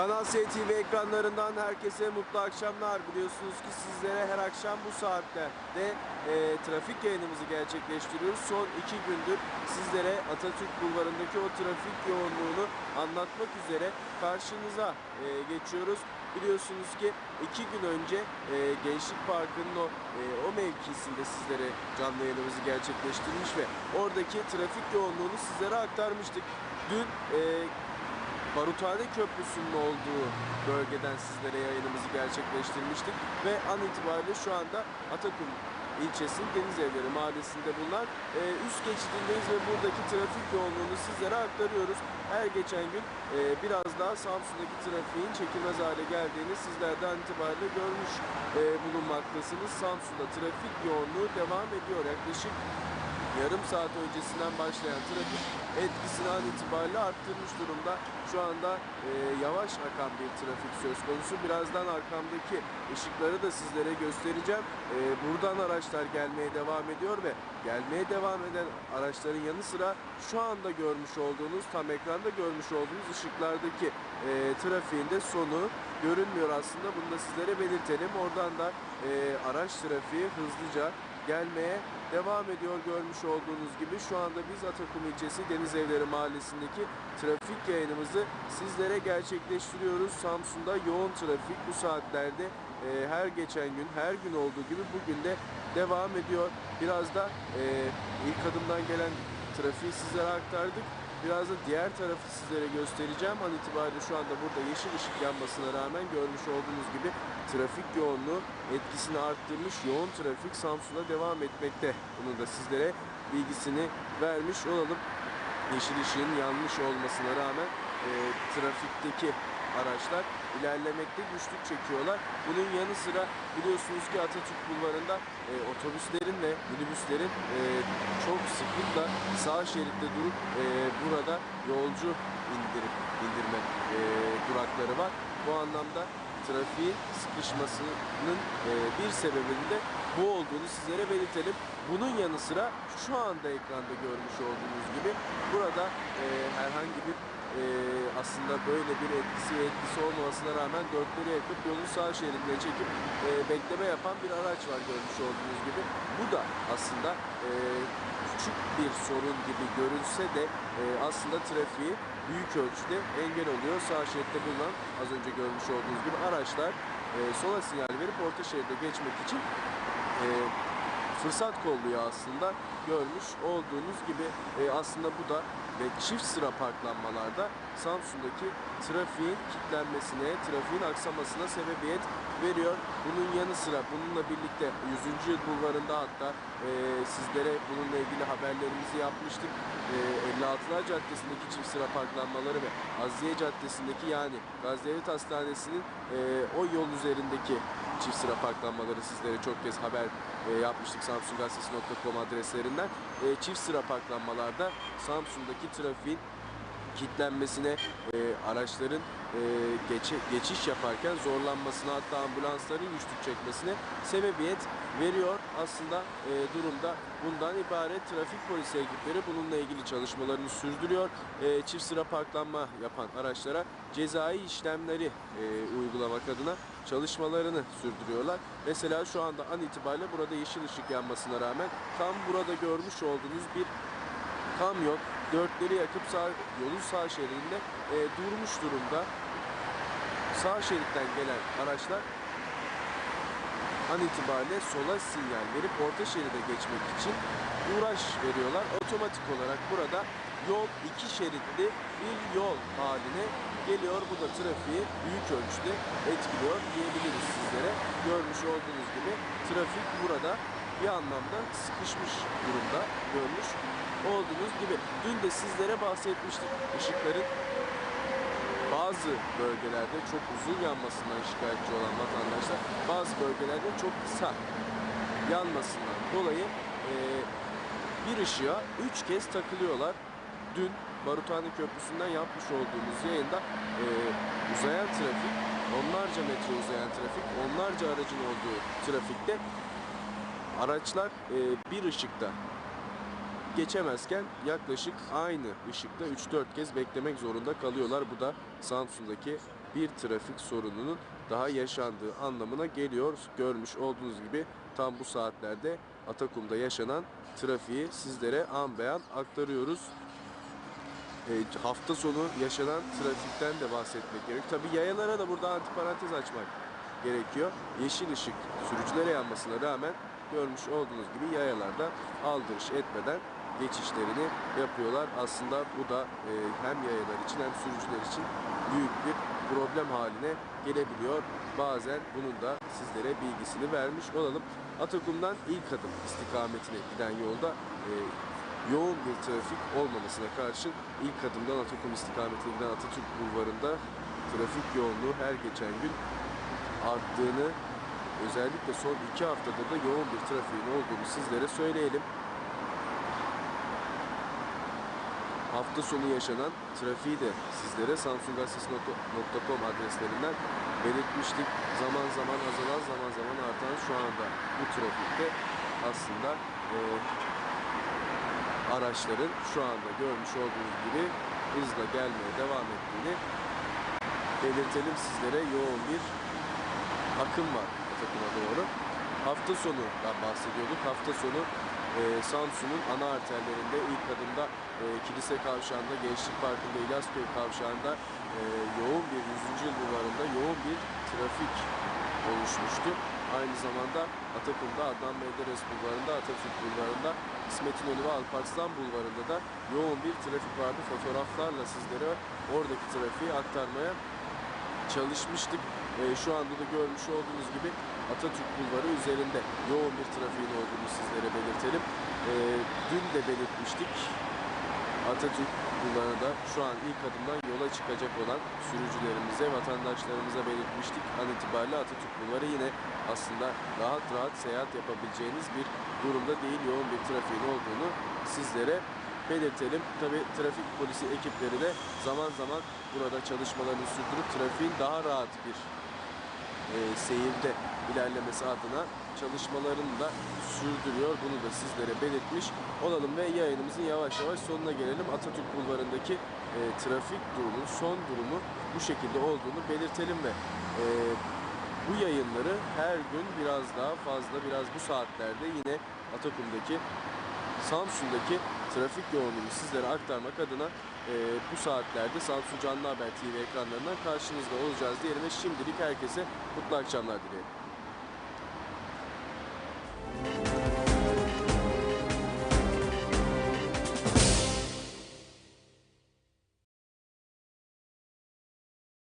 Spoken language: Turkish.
Kanal S TV ekranlarından herkese mutlu akşamlar. Biliyorsunuz ki sizlere her akşam bu saatlerde e, trafik yayınımızı gerçekleştiriyoruz. Son iki gündür sizlere Atatürk Bulvarı'ndaki o trafik yoğunluğunu anlatmak üzere karşınıza e, geçiyoruz. Biliyorsunuz ki iki gün önce e, Gençlik Parkı'nın o, e, o mevkisinde sizlere canlı yayınımızı gerçekleştirmiş ve oradaki trafik yoğunluğunu sizlere aktarmıştık. Dün e, Baruthane Köprüsü'nün olduğu bölgeden sizlere yayınımızı gerçekleştirmiştik ve an itibariyle şu anda Atakum ilçesinin Deniz Evleri mahallesinde bulunan e, üst geçidindeyiz ve buradaki trafik yoğunluğunu sizlere aktarıyoruz. Her geçen gün e, biraz daha Samsun'daki trafiğin çekilmez hale geldiğini sizlerden itibariyle görmüş e, bulunmaktasınız. Samsun'da trafik yoğunluğu devam ediyor. Yaklaşık yarım saat öncesinden başlayan trafik etkisini an itibariyle arttırmış durumda. Şu anda e, yavaş akan bir trafik söz konusu. Birazdan arkamdaki ışıkları da sizlere göstereceğim. E, buradan araçlar gelmeye devam ediyor ve gelmeye devam eden araçların yanı sıra şu anda görmüş olduğunuz, tam ekranda görmüş olduğunuz ışıklardaki e, trafiğin de sonu görünmüyor aslında. Bunu da sizlere belirtelim. Oradan da e, araç trafiği hızlıca gelmeye devam ediyor görmüş olduğunuz gibi. Şu anda biz Atakum ilçesi Deniz Evleri mahallesindeki trafik yayınımızı sizlere gerçekleştiriyoruz. Samsun'da yoğun trafik bu saatlerde e, her geçen gün, her gün olduğu gibi bugün de devam ediyor. Biraz da e, ilk adımdan gelen trafiği sizlere aktardık. Biraz da diğer tarafı sizlere göstereceğim. An itibariyle şu anda burada yeşil ışık yanmasına rağmen görmüş olduğunuz gibi trafik yoğunluğu etkisini arttırmış. Yoğun trafik Samsun'a devam etmekte. Bunun da sizlere bilgisini vermiş olalım. Yeşil ışığın yanmış olmasına rağmen e, trafikteki araçlar ilerlemekte güçlük çekiyorlar. Bunun yanı sıra biliyorsunuz ki Atatürk Bulvarı'nda e, otobüslerin ve minibüslerin e, çok sıklıkla sağ şeritte durup e, burada yolcu indirip indirme e, durakları var. Bu anlamda trafiğin sıkışmasının e, bir sebebinin de bu olduğunu sizlere belirtelim. Bunun yanı sıra şu anda ekranda görmüş olduğunuz gibi burada e, herhangi bir e, aslında böyle bir etkisi etkisi olmamasına rağmen dörtleri yakıp yolun sağ şeridine çekip e, bekleme yapan bir araç var görmüş olduğunuz gibi. Bu da aslında e, küçük bir sorun gibi görünse de e, aslında trafiği büyük ölçüde engel oluyor. Sağ şeritte bulunan az önce görmüş olduğunuz gibi araçlar e, sola sinyal verip orta şeride geçmek için e, fırsat kolluyor aslında görmüş olduğunuz gibi e, aslında bu da ve çift sıra parklanmalarda Samsun'daki trafiğin kilitlenmesine, trafiğin aksamasına sebebiyet veriyor. Bunun yanı sıra bununla birlikte 100. yıl bulvarında hatta e, sizlere bununla ilgili haberlerimizi yapmıştık. E, 56'lar Caddesi'ndeki çift sıra parklanmaları ve Aziye Caddesi'ndeki yani Gazi Devlet Hastanesi'nin e, o yol üzerindeki çift sıra parklanmaları sizlere çok kez haber e, yapmıştık samsungazetesi.com adreslerinden. E, çift sıra parklanmalarda Samsun'daki trafiğin kilitlenmesine, e, araçların e, geçe, geçiş yaparken zorlanmasına hatta ambulansların güçlük çekmesine sebebiyet veriyor. Aslında e, durumda bundan ibaret trafik polisi ekipleri bununla ilgili çalışmalarını sürdürüyor. E, çift sıra parklanma yapan araçlara cezai işlemleri e, uygulamak adına çalışmalarını sürdürüyorlar. Mesela şu anda an itibariyle burada yeşil ışık yanmasına rağmen tam burada görmüş olduğunuz bir kamyon dörtleri yakıp sağ, yolun sağ şeridinde e, durmuş durumda. Sağ şeritten gelen araçlar an itibariyle sola sinyal verip orta şeride geçmek için uğraş veriyorlar. Otomatik olarak burada yol iki şeritli bir yol haline geliyor. Bu da trafiği büyük ölçüde etkiliyor diyebiliriz sizlere. Görmüş olduğunuz gibi trafik burada bir anlamda sıkışmış durumda görmüş olduğunuz gibi. Dün de sizlere bahsetmiştik ışıkların bazı bölgelerde çok uzun yanmasından şikayetçi olan vatandaşlar bazı bölgelerde çok kısa yanmasından dolayı e, bir ışığa üç kez takılıyorlar. Dün Baruthane Köprüsü'nden yapmış olduğumuz yayında e, uzayan trafik, onlarca metre uzayan trafik, onlarca aracın olduğu trafikte araçlar e, bir ışıkta geçemezken yaklaşık aynı ışıkta 3-4 kez beklemek zorunda kalıyorlar. Bu da Samsun'daki bir trafik sorununun daha yaşandığı anlamına geliyor. Görmüş olduğunuz gibi tam bu saatlerde Atakum'da yaşanan trafiği sizlere an beyan aktarıyoruz. E, hafta sonu yaşanan trafikten de bahsetmek gerek. Tabi yayalara da burada antiparantez açmak gerekiyor. Yeşil ışık sürücülere yanmasına rağmen görmüş olduğunuz gibi yayalarda aldırış etmeden geçişlerini yapıyorlar. Aslında bu da e, hem yayalar için hem sürücüler için büyük bir problem haline gelebiliyor. Bazen bunun da sizlere bilgisini vermiş olalım. Atakum'dan ilk adım istikametine giden yolda e, yoğun bir trafik olmamasına karşın ilk adımdan Atakum istikametine giden Atatürk Bulvarı'nda trafik yoğunluğu her geçen gün arttığını özellikle son iki haftadır da yoğun bir trafiğin olduğunu sizlere söyleyelim. Hafta sonu yaşanan trafiği de sizlere samsungazetesi.com adreslerinden belirtmiştik. Zaman zaman azalan zaman zaman artan şu anda bu trafikte aslında e, araçların şu anda görmüş olduğunuz gibi hızla gelmeye devam ettiğini belirtelim sizlere yoğun bir akım var Atakum'a doğru. Hafta sonundan bahsediyorduk. Hafta sonu Samsun'un ana arterlerinde ilk adımda e, Kilise Kavşağı'nda, Gençlik Parkı'nda, İlyasköy Kavşağı'nda e, yoğun bir 100. yıl bulvarında yoğun bir trafik oluşmuştu. Aynı zamanda Atakum'da Adnan Menderes Bulvarı'nda, Atatürk Bulvarı'nda, İsmet İnönü ve Alparslan Bulvarı'nda da yoğun bir trafik vardı. Fotoğraflarla sizlere oradaki trafiği aktarmaya çalışmıştık. Ee, şu anda da görmüş olduğunuz gibi Atatürk Bulvarı üzerinde yoğun bir trafiğin olduğunu sizlere belirtelim. Ee, dün de belirtmiştik. Atatürk Bulvarı'nda şu an ilk adımdan yola çıkacak olan sürücülerimize, vatandaşlarımıza belirtmiştik. An itibariyle Atatürk Bulvarı yine aslında rahat rahat seyahat yapabileceğiniz bir durumda değil. Yoğun bir trafiğin olduğunu sizlere belirtelim. Tabi trafik polisi ekipleri de zaman zaman burada çalışmalarını sürdürüp trafiğin daha rahat bir e, seyirde ilerlemesi adına çalışmalarını da sürdürüyor. Bunu da sizlere belirtmiş olalım ve yayınımızın yavaş yavaş sonuna gelelim. Atatürk Bulvarı'ndaki e, trafik durumu, son durumu bu şekilde olduğunu belirtelim ve e, bu yayınları her gün biraz daha fazla, biraz bu saatlerde yine Atakum'daki Samsun'daki trafik yoğunluğunu sizlere aktarmak adına e, bu saatlerde Samsun Canlı Haber TV ekranlarından karşınızda olacağız diyelim ve şimdilik herkese mutlu akşamlar dileyelim.